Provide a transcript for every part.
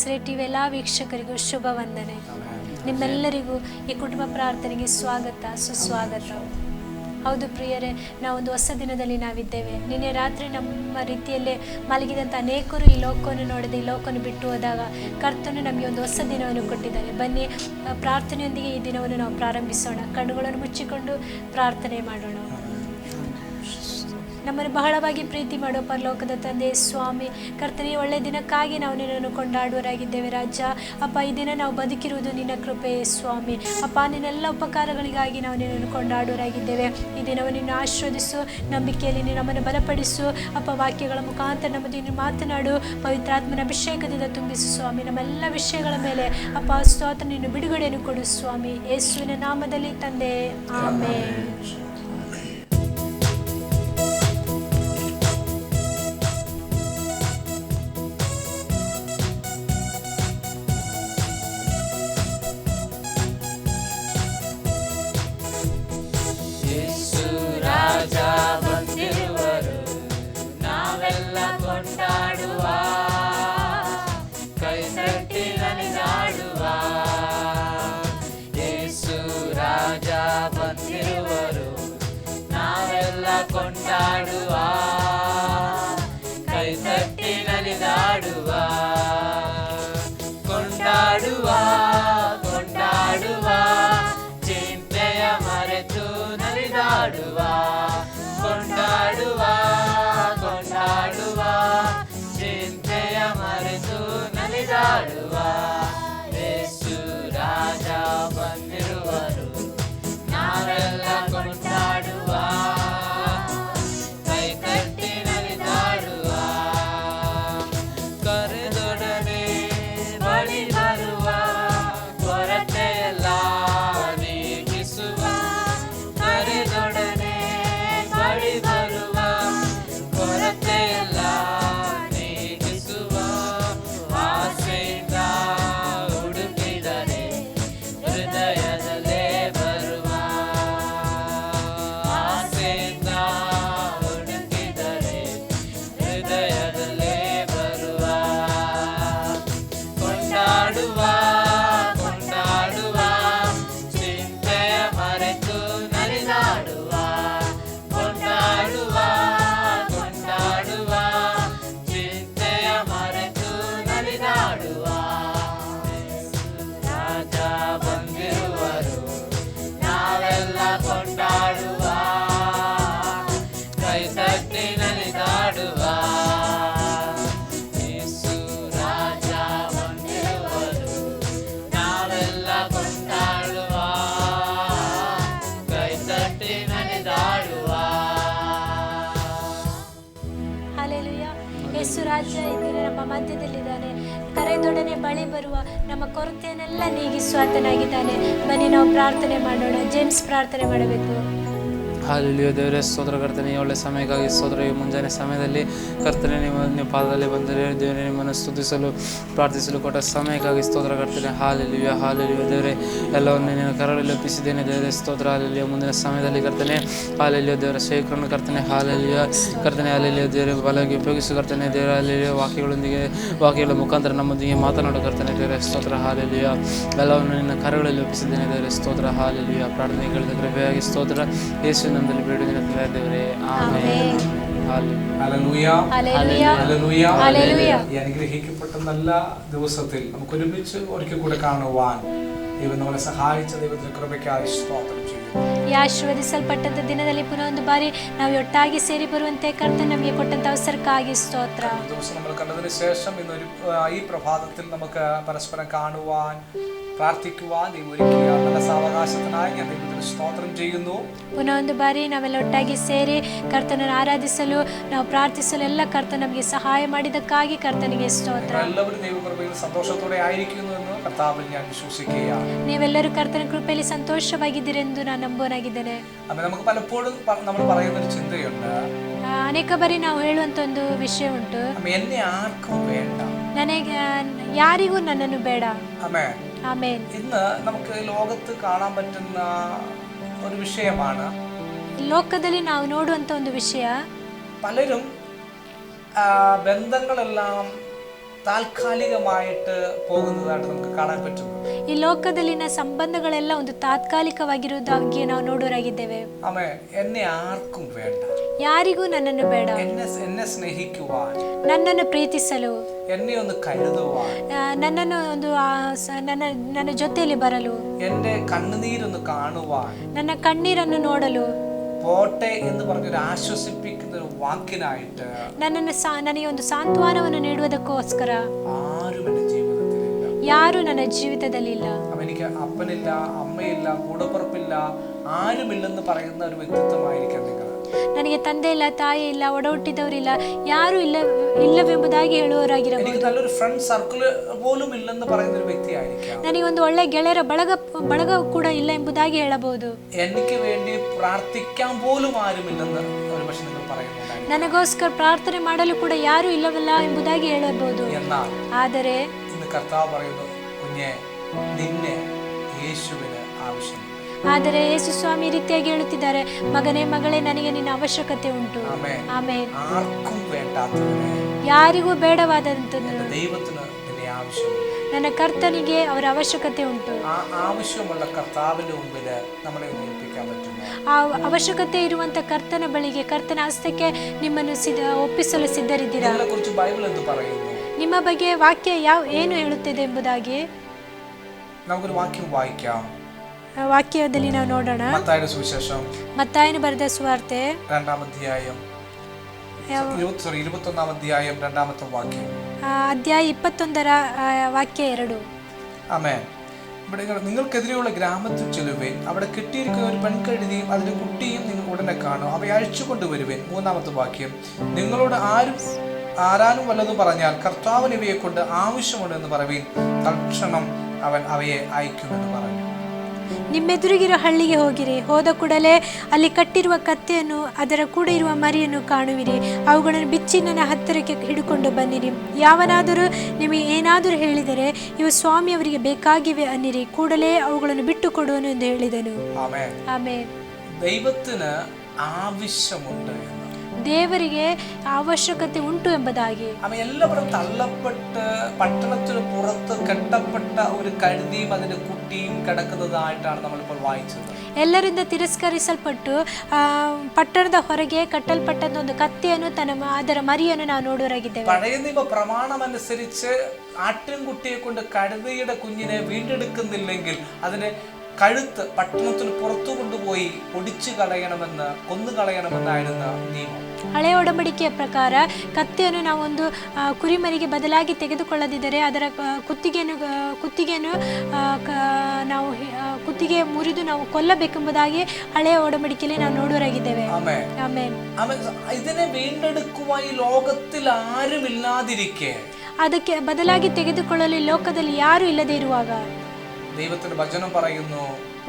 ಆಶ್ರಯ ಟಿವಿ ಎಲ್ಲ ವೀಕ್ಷಕರಿಗೂ ಶುಭ ವಂದನೆ. ನಿಮ್ಮೆಲ್ಲರಿಗೂ ಈ ಕುಟುಂಬ ಪ್ರಾರ್ಥನೆಗೆ ಸ್ವಾಗತ, ಸುಸ್ವಾಗತ. ಹೌದು ಪ್ರಿಯರೇ ನಾವೊಂದು ಹೊಸ ದಿನದಲ್ಲಿ ನಾವಿದ್ದೇವೆ. ನಿನ್ನೆ ರಾತ್ರಿ ನಮ್ಮ ರೀತಿಯಲ್ಲೇ ಮಲಗಿದಂಥ ಅನೇಕರು ಈ ಲೋಕವನ್ನು ನೋಡದೆ ಈ ಲೋಕವನ್ನು ಬಿಟ್ಟು ಹೋದಾಗ ಕರ್ತನು ನಮಗೆ ಒಂದು ಹೊಸ ದಿನವನ್ನು ಕೊಟ್ಟಿದ್ದಾನೆ ಬನ್ನಿ ಪ್ರಾರ್ಥನೆಯೊಂದಿಗೆ ಈ ದಿನವನ್ನು ನಾವು ಪ್ರಾರಂಭಿಸೋಣ. ಕಣ್ಣುಗಳನ್ನು ಮುಚ್ಚಿಕೊಂಡು ಪ್ರಾರ್ಥನೆ ಮಾಡೋಣ. ನಮ್ಮನ್ನು ಬಹಳವಾಗಿ ಪ್ರೀತಿ ಮಾಡೋ ಪರಲೋಕದ ತಂದೆ ಸ್ವಾಮಿ. ಕರ್ತನೇ, ಒಳ್ಳೆ ದಿನಕ್ಕಾಗಿ ನಾವು ನಿನ್ನನ್ನು ಕೊಂಡಾಡುವರಾಗಿದ್ದೇವೆ ರಾಜ. ಅಪ್ಪ, ಈ ದಿನ ನಾವು ಬದುಕಿರುವುದು ನಿನ್ನ ಕೃಪೆಯೇ ಸ್ವಾಮಿ. ಅಪ್ಪ, ನಿನ್ನೆಲ್ಲ ಉಪಕಾರಗಳಿಗಾಗಿ ನಾವು ನಿನ್ನನ್ನು ಕೊಂಡಾಡುವರಾಗಿದ್ದೇವೆ. ಈ ದಿನವನ್ನು ನಿನ್ನ ಆಶ್ರದಿಸು ನಂಬಿಕೆಯಲ್ಲಿ ನೀನು ನಮ್ಮನ್ನು ಬಲಪಡಿಸು. ಅಪ್ಪ, ವಾಕ್ಯಗಳ ಮುಖಾಂತರ ನಮ್ಮ ನೀನು ಮಾತನಾಡು. ಪವಿತ್ರಾತ್ಮನ ಅಭಿಷೇಕದಿಂದ ತುಂಬಿಸು ಸ್ವಾಮಿ. ನಮ್ಮೆಲ್ಲ ವಿಷಯಗಳ ಮೇಲೆ ಅಪ್ಪ, ಸ್ತೋತ್ರ ನೀನು ಬಿಡುಗಡೆಯನ್ನು ಕೊಡು ಸ್ವಾಮಿ. ಯೇಸುವಿನ ನಾಮದಲ್ಲಿ ತಂದೆ. ಆಮೇಲೆ la condamna. ಯೇಸು ರಾಜ ಇಂದಿನ ನಮ್ಮ ಮಧ್ಯದಲ್ಲಿದ್ದಾನೆ. ಕರೆದೊಡನೆ ಬಳಿ ಬರುವ ನಮ್ಮ ಕೊರತೆಯನ್ನೆಲ್ಲ ನೀಗಿಸುವಾತನಾಗಿದ್ದಾನೆ ಬನ್ನಿ ನಾವು ಪ್ರಾರ್ಥನೆ ಮಾಡೋಣ. ಜೇಮ್ಸ್ ಪ್ರಾರ್ಥನೆ ಮಾಡಬೇಕು. ಹಾಲೆಲುಯ ದೇವರೇ, ಸ್ತೋತ್ರ ಕರ್ತನೆ, ಒಳ್ಳೆ ಸಮಯಕ್ಕಾಗಿ ಸೋದರ ಈ ಮುಂಜಾನೆ ಸಮಯದಲ್ಲಿ ಕರ್ತನೆ, ನಿಮ್ಮ ನಿಮ್ಮ ಪಾದದಲ್ಲಿ ಬಂದರೆ ದೇವರೇ, ನಿಮ್ಮನ್ನು ಸ್ತುತಿಸಲು, ಪ್ರಾರ್ಥಿಸಲು ಕೊಟ್ಟ ಸಮಯಕ್ಕಾಗಿ ಸ್ತೋತ್ರ ಕರ್ತನೆ. ಹಾಲೆಲುಯ ಹಾಲೆಲುಯ ದೇವರೇ, ಎಲ್ಲವನ್ನು ನೀನು ಕರಳಲ್ಲಿ ಒಪ್ಪಿಸಿದ್ದೇನೆ. ದೇವರೇ, ಸ್ತೋತ್ರ. ಹಾಲೆಲುಯ ಮುಂದಿನ ಸಮಯದಲ್ಲಿ ಕರ್ತನೆ ಹಾಲೆಲುಯ ದೇವರ ಶೇಖರಣ ಕರ್ತನೆ. ಹಾಲೆಲುಯ ಕರ್ತನೆ ಹಾಲೆಲುಯ ದೇವರ ಬಲವಾಗಿ ಉಪಯೋಗಿಸು ಕರ್ತನೆ. ದೇವರ ಹಾಲೆಲುಯ ವಾಕ್ಯಗಳೊಂದಿಗೆ, ವಾಕ್ಯಗಳ ಮುಖಾಂತರ ನಮ್ಮೊಂದಿಗೆ ಮಾತನಾಡು ಕರ್ತನೆ. ದೇವರೇ, ಸ್ತೋತ್ರ. ಹಾಲೆಲುಯ ಎಲ್ಲವನ್ನು ನಿನ್ನ ಕರಗಳಲ್ಲಿ ಒಪ್ಪಿಸಿದ್ದೇನೆ. ದೇವರೇ, ಸ್ತೋತ್ರ. ಹಾಲೆಲುಯ ಪ್ರಾರ್ಥನೆ ಕೇಳಿದ ಕೃಪೆಯಾಗಿ ಸ್ತೋತ್ರ. ಯೇಸು ನಮ್ಮದಲ್ಲಿ ಬೇಡುವುದಿನ ದೇವರೇ ಆಮೇಲೆ ഹല്ലേലൂയ. Hallelujah hallelujah. ഹല്ലേലൂയ. ഈ അനുഗ്രഹിക്കപ്പെട്ട നല്ല ദിവസത്തിൽ നമുക്ക് ഒരുമിച്ച് ഒരിക്കൽ കൂടെ കാണുവാൻ ദൈവം നമ്മളെ സഹായിച്ച ദൈവത്തിന്റെ കൃപയ്ക്കായി സ്തോത്രം ചെയ്യുന്നു ಈ ಆಶೀರ್ವದಿಸಲ್ಪಟ್ಟಂತ ದಿನದಲ್ಲಿ ಪುನಃ ಒಂದು ಬಾರಿ ನಾವು ಒಟ್ಟಾಗಿ ಸೇರಿ ಬರುವಂತೆ ಕರ್ತ ನಮಗೆ ಕೊಟ್ಟಂತ ಅವಸರಕ್ಕಾಗಿ ಸ್ತೋತ್ರ ഈ ദിവസം നമ്മൾ കണ്ടതിന് ശേഷം ഇന്നൊരു ആ, ഈ പ്രഭാതത്തിൽ നമുക്ക് പരസ്പരം കാണുവാൻ പ്രാർത്ഥിക്കുവാൻ ദൈവം ഒരുക്കിയ നല്ല സാവകാശത്തിനായി ഞാൻ ദൈവത്തിന് സ്തോത്രം ചെയ്യുന്നു ಪುನಃ ಒಂದು ಬಾರಿ ನಾವೆಲ್ಲ ಒಟ್ಟಾಗಿ ಸೇರಿ ಕರ್ತನನ್ನು ಆರಾಧಿಸಲು ನಾವು ಪ್ರಾರ್ಥಿಸಲು ಎಲ್ಲ ಕರ್ತ ನಮಗೆ ಸಹಾಯ ಮಾಡಿದ್ದಕ್ಕಾಗಿ ಕರ್ತನಿಗೆ ಸ್ತೋತ್ರ എല്ലാവരും ദൈവകൃപയിൽ സന്തോഷത്തോടെ ആയിരിക്കുന്നു എന്ന് കർത്താവിൽ ഞാൻ വിശ്വസിക്കുകയാണ് ನೀವೆಲ್ಲರೂ ಕರ್ತನ ಕೃಪೆಯಲ್ಲಿ ಸಂತೋಷವಾಗಿದ್ದೀರೆಂದು ನಾನು ನಂಬೋನಾಗಿದ್ದೇನೆ അപ്പൊ നമുക്ക് പലപ്പോഴും പ- നമ്മൾ പറയുന്ന ഒരു ചിന്തയുണ്ട് ಆ, ಅನೇಕ ಬಾರಿ ನಾವು ಹೇಳುವಂತ ಒಂದು ವಿಷಯ ಉಂಟು അമ്മ എന്നെ ആർക്കും വേണ്ട ನನಗೆ ಯಾರಿಗೂ ನನ್ನನ್ನು ಬೇಡ അമ്മേ ಆಮೇನ್ ഇന്ന് നമുക്ക് ലോകത്ത് കാണാൻ പറ്റുന്ന ഒരു വിഷയമാണ് ಲೋಕದಲ್ಲಿ ನಾವು ನೋಡುವಂತ ಒಂದು ವಿಷಯ പലരും ആ, ബന്ധങ്ങളെല്ലാം ತಾತ್ಕಾಲಿಕಮಾಯಿಟ್ ಹೋಗುವುದಾಗಿ ನಮಗೆ ಕಾಣಾನ್ ಪಟ್ಟುದು ಈ ಲೋಕದಲ್ಲಿನ ಸಂಬಂಧಗಳೆಲ್ಲ ಒಂದು ತಾತ್ಕಾಲಿಕವಾಗಿರುವುದಾಗಿ ನಾವು ನೋಡೋರಾಗಿದ್ದೇವೆ ಆಮೆ ಎನ್ನೆ ಯಾರ್ಕೂ ಬೇಡ ಯಾರಿಗೂ ನನ್ನನ್ನು ಬೇಡ ಎನ್ನೆ ಎನ್ನೆ ಸ್ನೇಹಿಕುವ ನನ್ನನ್ನು ಪ್ರೀತಿಸಲು ಎನ್ನೆ ಒಂದು ಕಳೆದುವ ನನ್ನನ್ನು ಒಂದು ನನ್ನ ನನ್ನ ಜೊತೆಯಲ್ಲಿ ಬರಲು ಎನ್ನೆ ಕಣ್ಣುನೀರನ್ನು ಕಾಣುವ ನನ್ನ ಕಣ್ಣೀರನ್ನು ನೋಡಲು പോട്ടെ എന്ന് പറഞ്ഞൊരു ആശ്വസിപ്പിക്കുന്ന ഒരു വാക്കിനായിട്ട് ನನ್ನನ್ನು ಸಾ ನನಗೆ ಒಂದು ಸಾಂತ್ವನವನ್ನು ನೀಡುವುದಕ್ಕೋಸ್ಕರ ആരും എൻ്റെ ജീവിതത്തിലില്ല ಯಾರೂ ನನ್ನ ಜೀವಿತದಲ್ಲಿಲ್ಲ അപ്പം എനിക്ക് അപ്പനില്ല അമ്മയില്ല കൂടപ്പുറപ്പില്ല ആരുമില്ലെന്ന് പറയുന്ന ഒരു വ്യക്തിത്വമായിരിക്കാം നിങ്ങൾ ನನಗೆ ತಂದೆ ಇಲ್ಲ ತಾಯಿ ಇಲ್ಲ ಒಡ ಹುಟ್ಟಿದವರಿಲ್ಲ ಯಾರೂ ಇಲ್ಲ ಇಲ್ಲವೆಂಬುದಾಗಿ ಹೇಳುವವರಾಗಿರಬಹುದು എനിക്ക് നല്ലൊരു ഫ്രണ്ട് സർക്കിൾ പോലും ഇല്ലെന്ന് പറയുന്ന ഒരു വ്യക്തിയായിരിക്കാം ನನಗೆ ಒಂದು ಒಳ್ಳೆ ಗೆಳೆಯರ ಬಳಗ ಬಳಗ ಕೂಡ ಇಲ್ಲ ಎಂಬುದಾಗಿ ಹೇಳಬಹುದು എനിക്ക് വേണ്ടി പ്രാർത്ഥിക്കാൻ പോലും ആരുമില്ലെന്ന് ഒരു പക്ഷെ നിങ്ങൾ പറയുന്നുണ്ടായിരിക്കും ನನಗೋಸ್ಕರ ಪ್ರಾರ್ಥನೆ ಮಾಡಲು ಕೂಡ ಯಾರೂ ಇಲ್ಲವಲ್ಲ ಎಂಬುದಾಗಿ ಹೇಳಬಹುದು എന്നാൽ ಆದರೆ ഇന്ന് കർത്താവ് പറയുന്നു കുഞ്ഞെ നിന്നെ യേശുവിന് ആവശ്യമുണ്ട് ಆದರೆ ಯೇಸು ಸ್ವಾಮಿ ಈ ರೀತಿಯಾಗಿ ಹೇಳುತ್ತಿದ್ದಾರೆ ಮಗನೇ ಮಗಳೇ ನನಗೆ ನಿನ್ನ ಅವಶ್ಯಕತೆ ಉಂಟು ആമേ ಆಮೇಲೆ ആർക്കും വേണ്ടാത്തതിനെ ಯಾರಿಗೂ ಬೇಡವಾದಂಥದ್ದು എന്റെ ദൈവത്തിന് നിന്നെ ആവശ്യമുണ്ട് ನನ್ನ ಕರ್ತನಿಗೆ ಅವರ ಅವಶ್ಯಕತೆ ಉಂಟು ആ ആവശ്യമുള്ള കർത്താവിന്റെ മുമ്പില് നമ്മളെ ഒന്ന് ഏൽപ്പിക്കാൻ പറ്റുമോ ಆ ಅವಶ್ಯಕತೆ ಇರುವಂತ ಕರ್ತನ ಬಳಿಗೆ ಕರ್ತನ ಹಸ್ತಕ್ಕೆ ನಿಮ್ಮನ್ನು ಸಿದ್ಧ ಒಪ್ಪಿಸಲು ಸಿದ್ಧರಿದ್ದೀರಾ നിങ്ങളെ കുറിച്ച് ബൈബിൾ എന്ത് പറയുന്നു ನಿಮ್ಮ ಬಗ್ಗೆ ವಾಕ್ಯ ಯಾವ ಏನು ಹೇಳುತ್ತಿದೆ ಎಂಬುದಾಗಿ നമുക്കൊരു വാക്യം വായിക്കാം ಆ ವಾಕ್ಯದಲ್ಲಿ ನಾವು ನೋಡೋಣ മത്തായുടെ സുവിശേഷം ಮತ್ತಾಯನು ಬರೆದ ಸುವಾರ್ತೆ രണ്ടാം അധ്യായം ഇരുപത്തി സോറി ഇരുപത്തൊന്നാം അധ്യായം രണ്ടാമത്തെ വാക്യം ಆ, ಅಧ್ಯಾಯ ಇಪ್ಪತ್ತೊಂದರ ಆ, ವಾಕ್ಯ ಎರಡು ആമേ ഇവിടെ നിങ്ങൾ- നിങ്ങൾക്കെതിരെയുള്ള ഗ്രാമത്തിൽ ചെല്ലുവേൻ അവിടെ കെട്ടിയിരിക്കുന്ന ഒരു പെൺകഴുതിയും അതിന്റെ കുട്ടിയും നിങ്ങൾ ഉടനെ കാണും അവയെ അഴിച്ചു കൊണ്ടുവരുവേൻ മൂന്നാമത്തെ വാക്യം നിങ്ങളോട് ആരും ആരാനും വല്ലതും പറഞ്ഞാൽ കർത്താവിന് ഇവയെ കൊണ്ട് ആവശ്യമുണ്ടെന്ന് പറവീൻ തൽക്ഷണം അവൻ അവയെ അയക്കുമെന്ന് പറഞ്ഞു ನಿಮ್ಮೆದುರಿಗಿರುವ ಹಳ್ಳಿಗೆ ಹೋಗಿರಿ. ಹೋದ ಕೂಡಲೇ ಅಲ್ಲಿ ಕಟ್ಟಿರುವ ಕತ್ತೆಯನ್ನು ಅದರ ಕೂಡ ಇರುವ ಮರಿಯನ್ನು ಕಾಣುವಿರಿ. ಅವುಗಳನ್ನು ಬಿಚ್ಚಿ ನನ್ನ ಹತ್ತಿರಕ್ಕೆ ಹಿಡ್ಕೊಂಡು ಬನ್ನಿರಿ. ಯಾವನಾದರೂ ನಿಮಗೆ ಏನಾದರೂ ಹೇಳಿದರೆ ಇವು ಸ್ವಾಮಿಯವರಿಗೆ ಬೇಕಾಗಿವೆ ಅನ್ನಿರಿ. ಕೂಡಲೇ ಅವುಗಳನ್ನು ಬಿಟ್ಟು ಕೊಡುವನು ಎಂದು ಹೇಳಿದನು. ಆಮೇಲೆ ದೈವತ್ತಿನ ಆವಿಶ್ಯಮುಂಟು ದೇವರಿಗೆ ಅವಶ್ಯಕತೆ ಉಂಟು ಎಂಬುದಾಗಿ അവ എല്ലാവരും തള്ളപ്പെട്ട് പട്ടണത്തിന് പുറത്ത് കെട്ടപ്പെട്ട ഒരു കഴുതിയും അതിന്റെ കുട്ടിയും കിടക്കുന്നതായിട്ടാണ് നമ്മളിപ്പോൾ വായിച്ചത് ಎಲ್ಲರಿಂದ ತಿರಸ್ಕರಿಸಲ್ಪಟ್ಟು ಆ, ಪಟ್ಟಣದ ಹೊರಗೆ ಕಟ್ಟಲ್ಪಟ್ಟಂತ ಒಂದು ಕತ್ತೆಯನ್ನು ತನ್ನ ಮ- ಅದರ ಮರಿಯನ್ನು ನಾವು ನೋಡುವರಾಗಿದ್ದೇವೆ പഴയ നിയമ പ്രമാണമനുസരിച്ച് ആട്ടിൻകുട്ടിയെ കൊണ്ട് കഴുതയുടെ കുഞ്ഞിനെ വീണ്ടെടുക്കുന്നില്ലെങ്കിൽ അതിനെ കഴുത്ത് പട്ടണത്തിന് പുറത്തു കൊണ്ടുപോയി ഒടിച്ചു കളയണമെന്ന് കൊന്നു കളയണമെന്നായിരുന്നു നിയമം ಹಳೆಯ ಒಡಂಬಡಿಕೆಯ ಪ್ರಕಾರ ಕತ್ತೆಯನ್ನು ನಾವೊಂದು ಆ, ಕುರಿಮರಿಗೆ ಬದಲಾಗಿ ತೆಗೆದುಕೊಳ್ಳದಿದ್ದರೆ ಅದರ ಕ- ಕುತ್ತಿಗೆಯನ್ನು ಆ, ಕುತ್ತಿಗೆಯನ್ನು ಆ, ಕ- ನಾವು ಹಿ- ಆ, ಕುತ್ತಿಗೆ ಮುರಿದು ನಾವು ಕೊಲ್ಲಬೇಕೆಂಬುದಾಗಿ ಹಳೆಯ ಒಡಂಬಡಿಕೆಯಲ್ಲಿ ನಾವು ನೋಡುವರಾಗಿದ್ದೇವೆ ആമേ ಆಮೇಲೆ അവൻ ഇതിനെ വീണ്ടെടുക്കുവാൻ ഈ ലോകത്തിൽ ആരുമില്ലാതിരിക്കെ ಅದಕ್ಕೆ ಬದಲಾಗಿ ತೆಗೆದುಕೊಳ್ಳಲು ಈ ಲೋಕದಲ್ಲಿ ಯಾರೂ ಇಲ್ಲದೆ ಇರುವಾಗ ദൈവത്തിന്റെ വചനം പറയുന്നു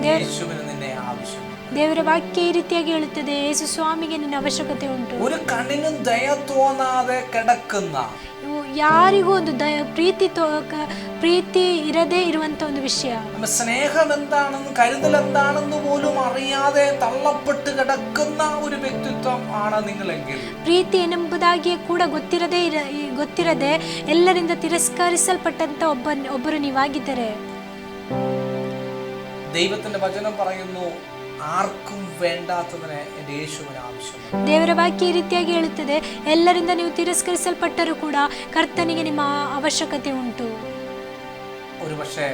യേശുവിന് നിന്നെ ആവശ്യമുണ്ട് ದೇವರ ವಾಕ್ಯ ಈ ರೀತಿಯಾಗಿ ಹೇಳುತ್ತದೆ ಯೇಸು ಸ್ವಾಮಿಗೆ ನಿನ್ನ ಅವಶ್ಯಕತೆ ಉಂಟು ഒരു കണ്ണിനും ദയ തോന്നാതെ കിടക്കുന്ന ಇವು ಯಾರಿಗೂ ಒಂದು ದಯ ಪ್ರೀತಿ ತೋ ಕ- ಪ್ರೀತಿ ಇರದೇ ಇರುವಂತ ಒಂದು ವಿಷಯ നമ്മ സ്നേഹം എന്താണെന്ന് കരുതൽ എന്താണെന്ന് പോലും അറിയാതെ തള്ളപ്പെട്ട് കിടക്കുന്ന ഒരു വ്യക്തിത്വം ആണ് നിങ്ങളെങ്കിൽ ಪ್ರೀತಿ ಏನೆಂಬುದಾಗಿಯೇ ಕೂಡ ಗೊತ್ತಿರದೇ ಇರ ಈ ಗೊತ್ತಿರದೆ ಎಲ್ಲರಿಂದ ತಿರಸ್ಕರಿಸಲ್ಪಟ್ಟಂತ ಒಬ್ಬ ಒಬ್ಬರು ನೀವಾಗಿದ್ದರೆ ദൈവത്തിന്റെ വചനം പറയുന്നു ആർക്കും വേണ്ടാത്തതിന് എൻ്റെ യേശുവിന് ആവശ്യമുണ്ട് ದೇವರ ವಾಕ್ಯ ಈ ರೀತಿಯಾಗಿ ಹೇಳುತ್ತದೆ ಎಲ್ಲರಿಂದ ನೀವು ತಿರಸ್ಕರಿಸಲ್ಪಟ್ಟರೂ ಕೂಡ ಕರ್ತನಿಗೆ ನಿಮ್ಮ ಅವಶ್ಯಕತೆ ಉಂಟು ഒരു പക്ഷേ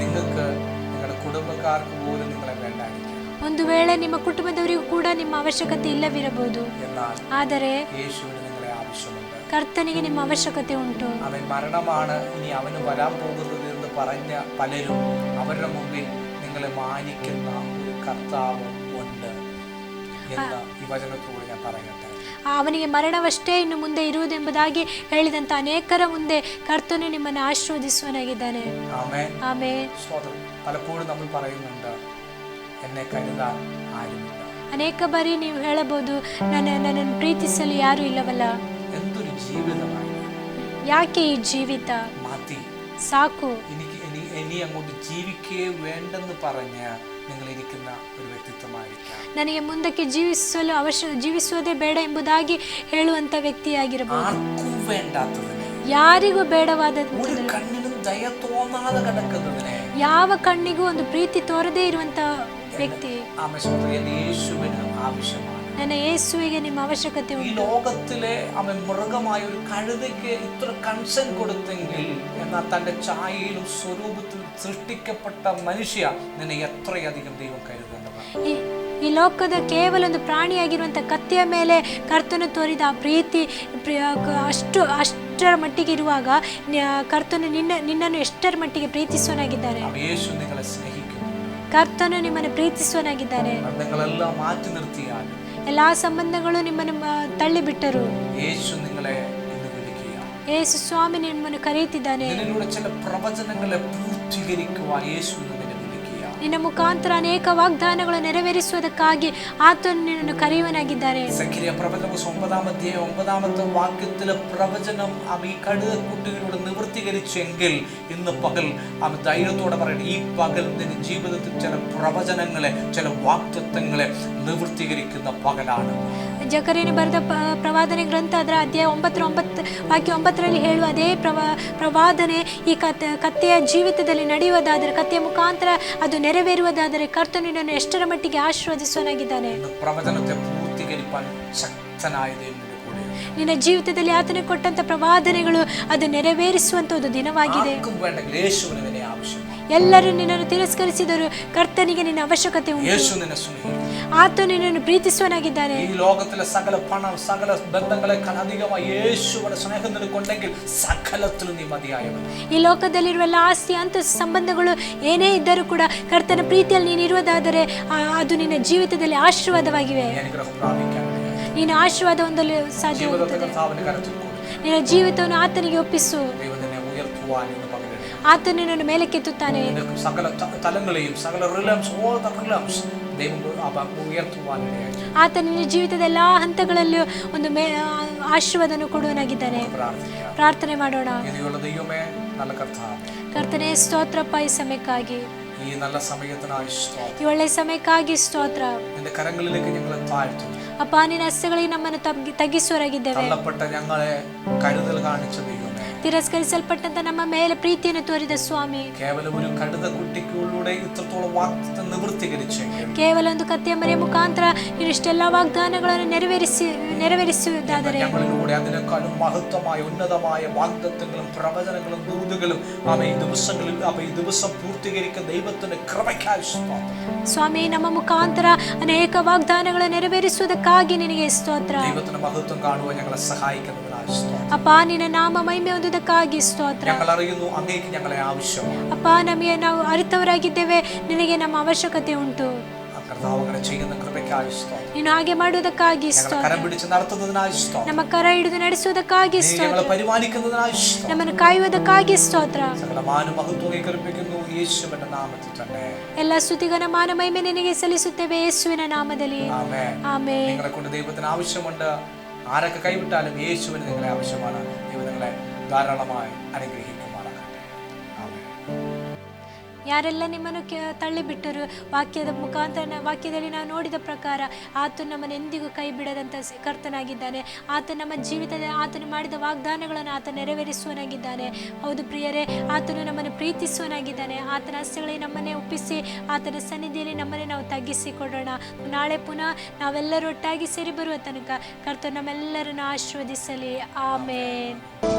നിങ്ങൾക്ക് നിങ്ങളുടെ കുടുംബക്കാർക്ക് പോലും നിങ്ങളെ വേണ്ടായിരിക്കും ಒಂದು ವೇಳೆ ನಿಮ್ಮ ಕುಟುಂಬದವರಿಗೂ ಕೂಡ ನಿಮ್ಮ ಅವಶ್ಯಕತೆ ಇಲ್ಲವಿರಬಹುದು എന്നാൽ ಆದರೆ യേശുവിന് നിങ്ങളെ ആവശ്യമുണ്ട് ಕರ್ತನಿಗೆ ನಿಮ್ಮ ಅವಶ್ಯಕತೆ ಉಂಟು അവൻ മരണമാണ് ഇനി അവന് വരാൻ പോകുന്നത് എന്ന് പറഞ്ഞ പലരും അവരുടെ മുമ്പിൽ നിങ്ങളെ മാനിക്കുന്ന ഒരു കർത്താവ് ഉണ്ട് എന്ന് ഈ വചനത്തോട് ഞാൻ പറയട്ടെ ಅವನಿಗೆ ಮರಣವಷ್ಟೇ ಇನ್ನು ಮುಂದೆ ಇರುವುದೆಂಬುದಾಗಿ ಹೇಳಿದಂತ ಅನೇಕರ ಮುಂದೆ ಕರ್ತನು ನಿಮ್ಮನ್ನು ಆಶೀರ್ವದಿಸುವನಾಗಿದ್ದಾನೆ ആമേ ಆಮೇಲೆ സ്തോത്രം പലപ്പോഴും നമ്മൾ പറയുന്നുണ്ട് എന്നെ കരുതാൻ ആരുമില്ല ಅನೇಕ ಬಾರಿ ನೀವು ಹೇಳಬಹುದು ನನ್ನ ನನ್ನನ್ನು ಪ್ರೀತಿಸಲು ಯಾರೂ ಇಲ್ಲವಲ್ಲ എന്തൊരു ജീവിതമായി ಯಾಕೆ ಈ ಜೀವಿತ മതി ಸಾಕು എനിക്ക് ഇനി ഇനി അങ്ങോട്ട് ജീവിക്കേ വേണ്ടെന്ന് പറഞ്ഞ് നിങ്ങൾ ഇരിക്കുന്ന ഒരു വ്യക്തിത്വമായിരിക്കാം ನನಗೆ ಮುಂದಕ್ಕೆ ಜೀವಿಸಲು ಅವಶ್ಯ ಜೀವಿಸುವುದೇ ಬೇಡ ಎಂಬುದಾಗಿ ಹೇಳುವಂತ ವ್ಯಕ್ತಿಯಾಗಿರಬಹುದು ആർക്കും വേണ്ടാത്തതിന് ಯಾರಿಗೂ ಬೇಡವಾದಂತ ഒരു കണ്ണിനും ദയ തോന്നാതെ കിടക്കുന്നതിനെ ಯಾವ ಕಣ್ಣಿಗೂ ಒಂದು ಪ್ರೀತಿ ತೋರದೇ ಇರುವಂತ ವ್ಯಕ್ತಿ ആമേശ്വരൻ യേശുവിന് ആവശ്യമാണ് ನನ್ನ ಯೇಸುವಿಗೆ ನಿಮ್ಮ ಅವಶ್ಯಕತೆ ഈ ಉಂಟು ലോകത്തിലെ അവൻ മൃഗമായ ഒരു കഴുതയ്ക്ക് ഇത്ര കൺസെന്റ് കൊടുത്തെങ്കിൽ എന്നാൽ തന്റെ ഛായയിലും സ്വരൂപത്തിലും സൃഷ്ടിക്കപ്പെട്ട മനുഷ്യ നിന്നെ എത്രയധികം ദൈവം കരുതേണ്ടതാണ് ಈ ಈ ಲೋಕದ ಕೇವಲ ಒಂದು ಪ್ರಾಣಿಯಾಗಿರುವಂಥ ಕತ್ತೆಯ ಮೇಲೆ ಕರ್ತನು ತೋರಿದ ಆ ಪ್ರೀತಿ ಪ್ರಿ- ಕ- ಅಷ್ಟು ಅಷ್ಟರ ಮಟ್ಟಿಗೆ ಇರುವಾಗ ನ- ಕರ್ತನು ನಿನ್ನ ನಿನ್ನನ್ನು ಎಷ್ಟರ ಮಟ್ಟಿಗೆ ಪ್ರೀತಿಸುವನಾಗಿದ್ದಾನೆ അവൻ യേശു നിങ്ങളെ സ്നേഹിക്കുന്നു ಕರ್ತನು ನಿಮ್ಮನ್ನು ಪ್ರೀತಿಸುವನಾಗಿದ್ದಾನೆ അത് നിങ്ങളെല്ലാം മാറ്റി നിർത്തിയാൽ ಎಲ್ಲಾ ಸಂಬಂಧಗಳು ನಿಮ್ಮನ್ನು ಮ- ತಳ್ಳಿಬಿಟ್ಟರು യേശു നിങ്ങളെ ഇന്ന് വിളിക്കുക ಯೇಸು ಸ್ವಾಮಿ ನಿಮ್ಮನ್ನು ಕರೆಯುತ್ತಿದ್ದಾನೆ നിന്നിലൂടെ ചില പ്രവചനങ്ങളെ പൂർത്തീകരിക്കുവാൻ യേശു ഇന്ന് നിന്നെ വിളിക്കുക ನಿನ್ನ ಮುಖಾಂತರ ಅನೇಕ ವಾಗ್ದಾನಗಳು ನೆರವೇರಿಸುವುದಕ್ಕಾಗಿ ಆತನು ನಿನ್ನನ್ನು ಕರೆಯುವನಾಗಿದ್ದಾನೆ സഖിരിയ പ്രവചന പുസ്തകം ഒമ്പതാം അധ്യായം ഒമ്പതാമത്തെ വാക്യത്തിലെ പ്രവചനം അവ ഈ കഴുതക്കുട്ടികളോട് നിവൃത്തീകരിച്ചെങ്കിൽ ഇന്ന് പകൽ അവ ധൈര്യത്തോടെ പറയട്ടെ ഈ പകൽ നിന്റെ ജീവിതത്തിൽ ചില പ്രവചനങ്ങളെ ചില വാക്തത്വങ്ങളെ നിവൃത്തീകരിക്കുന്ന പകലാണ് ಜಕರೇನೆ ಬರೆದ ಪ್ರವಾದನೆ ಗ್ರಂಥ ಅದರ ಅಧ್ಯಾಯ ಒಂಬತ್ತರ ಒಂಬತ್ತು ಬಾಕಿ ಒಂಬತ್ತರಲ್ಲಿ ಹೇಳುವ ಅದೇ ಪ್ರವಾ ಪ್ರವಾದನೆ ಈ ಕತೆ ಕತ್ತೆಯ ಜೀವಿತದಲ್ಲಿ ನಡೆಯುವುದಾದರೆ ಕತ್ತೆಯ ಮುಖಾಂತರ ಅದು ನೆರವೇರುವುದಾದರೆ ಕರ್ತನನ್ನು ಎಷ್ಟರ ಮಟ್ಟಿಗೆ ಆಶೀರ್ವದಿಸುವನಾಗಿದ್ದಾನೆ? ನಿನ್ನ ಜೀವಿತದಲ್ಲಿ ಆತನಿಗೆ ಕೊಟ್ಟಂತ ಪ್ರವಾದನೆಗಳು ಅದು ನೆರವೇರಿಸುವಂತ ಒಂದು ದಿನವಾಗಿದೆ ಎಲ್ಲರೂ ನಿನ್ನನ್ನು ತಿರಸ್ಕರಿಸಿದರು ಕರ್ತನಿಗೆ ನಿನ್ನ ಅವಶ್ಯಕತೆ ಉಂಟು യേശു നിന്നെ സ്നേഹിക്കും ಆತ ನಿನ್ನನ್ನು ಪ್ರೀತಿಸುವನಾಗಿದ್ದಾನೆ ഈ ലോകത്തിലെ സകല പണം സകല ബന്ധങ്ങളെക്കാൾ അധികമായി യേശുവിന്റെ സ്നേഹം നിനക്കുണ്ടെങ്കിൽ സകലത്തിലും നീ മതിയായവൻ ಈ ಲೋಕದಲ್ಲಿರುವ ಎಲ್ಲ ಆಸ್ತಿ ಅಂತ ಸಂಬಂಧಗಳು ಏನೇ ಇದ್ದರೂ ಕೂಡ ಕರ್ತನ ಪ್ರೀತಿಯಲ್ಲಿ ನೀನು ಇರುವುದಾದರೆ ಆ, ಅದು ನಿನ್ನ ಜೀವಿತದಲ್ಲಿ ಆಶೀರ್ವಾದವಾಗಿವೆ നീ അനുഗ്രഹം പ്രാപിക്കാൻ ഇടയായി. ನೀನು ಆಶೀರ್ವಾದ ಹೊಂದಲು ജീവിതത്തെ ಸಾಧ್ಯವಾಗುತ್ತದೆ കർത്താവിന്റെ കരത്തിൽ കൊടുക്കും ನಿನ್ನ ಜೀವಿತವನ್ನು ಆತನಿಗೆ ಒಪ್ಪಿಸು ദൈവം നിന്നെ ഉയർത്തുവാൻ ഇന്ന് പകരം ಆತ ನಿನ್ನನ್ನು ಮೇಲಕ್ಕೆತ್ತುತ್ತಾನೆ നിനക്ക് സകല ത- തലങ്ങളെയും സകല റിലംസ് ഓൾ ദ റിലംസ് ദൈവം അവ ഉയർത്തുവാൻ ഇടയായി ಆತ ನಿನ್ನ ಜೀವಿತದ ಎಲ್ಲಾ ಹಂತಗಳಲ್ಲೂ ಒಂದು ಮೇ ಆಶೀರ್ವಾದವನ್ನು ಕೊಡುವನಾಗಿದ್ದಾನೆ പ്രാർത്ഥിക്കാം ಪ್ರಾರ್ಥನೆ ಮಾಡೋಣ ഇതിയുള്ള ദൈവമേ നല്ല കർത്താവ് ಕರ್ತನೆ ಸ್ತೋತ್ರಪ್ಪ ಈ ಸಮಯಕ್ಕಾಗಿ ഈ നല്ല സമയത്തിനായി സ്തോത്രം ಈ ಒಳ್ಳೆ ಸಮಯಕ್ಕಾಗಿ ಸ್ತೋತ್ರ നിന്റെ കരങ്ങളിലേക്ക് ഞങ്ങളെ താഴ്ത്തുന്നു ಅಪ್ಪ ನಿನ್ನ ಹಸ್ತಗಳಿಗೆ ನಮ್ಮನ್ನು ತಗ್ಗಿ ತಗ್ಗಿಸುವರಾಗಿದ್ದೇವೆ തള്ളപ്പെട്ട ഞങ്ങളെ കരുതൽ കാണിച്ച ദൈവമേ ತಿರಸ್ಕರಿಸಲ್ಪಟ್ಟಂತ ನಮ್ಮ ಮೇಲೆ ಪ್ರೀತಿಯನ್ನು ತೋರಿದ ಸ್ವಾಮಿ കേവലം ഒരു കഴുത കുട്ടിക്കുള്ളിലൂടെ ഇത്രത്തോളം വാക്തത്വം നിവൃത്തീകരിച്ചെങ്കിൽ ಕೇವಲ ಒಂದು ಕತ್ತೆಯ ಮರೆಯ ಮುಖಾಂತರ ನೀನು ಇಷ್ಟೆಲ್ಲ ವಾಗ್ದಾನಗಳನ್ನು ನೆರವೇರಿಸಿ ನೆರವೇರಿಸುವುದಾದರೆ ഞങ്ങളിലൂടെ അതിനേക്കാളും മഹത്വമായ ഉന്നതമായ വാഗ്ദത്വങ്ങളും പ്രവചനങ്ങളും ദൂതുകളും അവ ഈ ദിവസങ്ങളിൽ അവ ഈ ദിവസം പൂർത്തീകരിക്കുന്ന ദൈവത്തിന്റെ കൃപയ്ക്കായി സ്തോത്രം. ಸ್ವಾಮಿ ನಮ್ಮ ಮುಖಾಂತರ ಅನೇಕ ವಾಗ್ದಾನಗಳು ನೆರವೇರಿಸುವುದಕ್ಕಾಗಿ ನಿನಗೆ ಸ್ತೋತ್ರ ദൈവത്തിന്റെ മഹത്വം കാണുവാൻ ഞങ്ങളെ സഹായിക്കുന്നതിനായി സ്തോത്രം. ಅಪ್ಪ ನಿನ್ನ ನಾಮ ಮಹಿಮೆ ಹೊಂದುವುದಕ್ಕಾಗಿ ಸ್ತೋತ್ರ ഞങ്ങൾ അറിയുന്നു അങ്ങേക്ക് ഞങ്ങളെ ആവശ്യമാണ് ಅಪ್ಪ ನಮಗೆ ನಾವು ಅರಿತವರಾಗಿದ್ದೇವೆ ನಿನಗೆ ನಮ್ಮ ಅವಶ್ಯಕತೆ ಉಂಟು ആ കർത്താവ് അങ്ങനെ ചെയ്യുന്ന കൃപയ്ക്കായി സ്തോത്രം. ನೀನು ಹಾಗೆ ಮಾಡುವುದಕ್ಕಾಗಿ ഞങ്ങളെ ಸ್ತೋತ್ರ കരം പിടിച്ച് നടത്തുന്നതിനായി സ്തോത്രം. ನಮ್ಮ ಕರ ಹಿಡಿದು ನಡೆಸುವುದಕ್ಕಾಗಿ നീ ಸ್ತೋತ್ರ ഞങ്ങളെ പരിപാലിക്കുന്നതിനായി സ്തോത്രം. ನಮ್ಮನ್ನು ಕಾಯುವುದಕ್ಕಾಗಿ ಸ್ತೋತ್ರ സകലമാന മഹത്വം കൽപ്പിക്കുന്നു യേശുവിന്റെ നാമത്തിൽ തന്നെ ಎಲ್ಲ ಸ್ತುತಿಗನ ಮಾನ ಮಹಿಮೆ ನಿನಗೆ ಸಲ್ಲಿಸುತ್ತೇವೆ ಯೇಸುವಿನ ನಾಮದಲ್ಲಿ ആമേ ಆಮೇ നിങ്ങളെ കൊണ്ട് ദൈവത്തിന് ആവശ്യമുണ്ട് ആരൊക്കെ കൈവിട്ടാലും യേശുവിന് നിങ്ങളെ ആവശ്യമാണ്. ദൈവം നിങ്ങളെ ധാരാളമായി ആമേൻ ಯಾರೆಲ್ಲ ನಿಮ್ಮನ್ನು ಕೆ- ತಳ್ಳಿಬಿಟ್ಟರು? ವಾಕ್ಯದ ಮುಖಾಂತರ ವಾಕ್ಯದಲ್ಲಿ ನಾವು ನೋಡಿದ ಪ್ರಕಾರ ಆತ ನಮ್ಮನ್ನು ಎಂದಿಗೂ ಕೈ ಬಿಡದಂತ ಕರ್ತನಾಗಿದ್ದಾನೆ. ಆತ ನಮ್ಮ ಜೀವಿತದ ಆತನು ಮಾಡಿದ ವಾಗ್ದಾನಗಳನ್ನು ಆತ ನೆರವೇರಿಸುವನಾಗಿದ್ದಾನೆ ಹೌದು ಪ್ರಿಯರೇ, ಆತನು ನಮ್ಮನ್ನು ಪ್ರೀತಿಸುವನಾಗಿದ್ದಾನೆ ಆತನ ಹಸ್ತಗಳಿಗೆ ನಮ್ಮನ್ನೇ ಒಪ್ಪಿಸಿ, ಆತನ ಸನ್ನಿಧಿಯಲ್ಲಿ ನಮ್ಮನ್ನೇ ನಾವು ತಗ್ಗಿಸಿಕೊಡೋಣ. ನಾಳೆ ಪುನಃ ನಾವೆಲ್ಲರೂ ಒಟ್ಟಾಗಿ ಸೇರಿ ಬರುವ ತನಕ ಕರ್ತನು ನಮ್ಮೆಲ್ಲರನ್ನು ಆಶೀರ್ವದಿಸಲಿ. ಆಮೇನ್.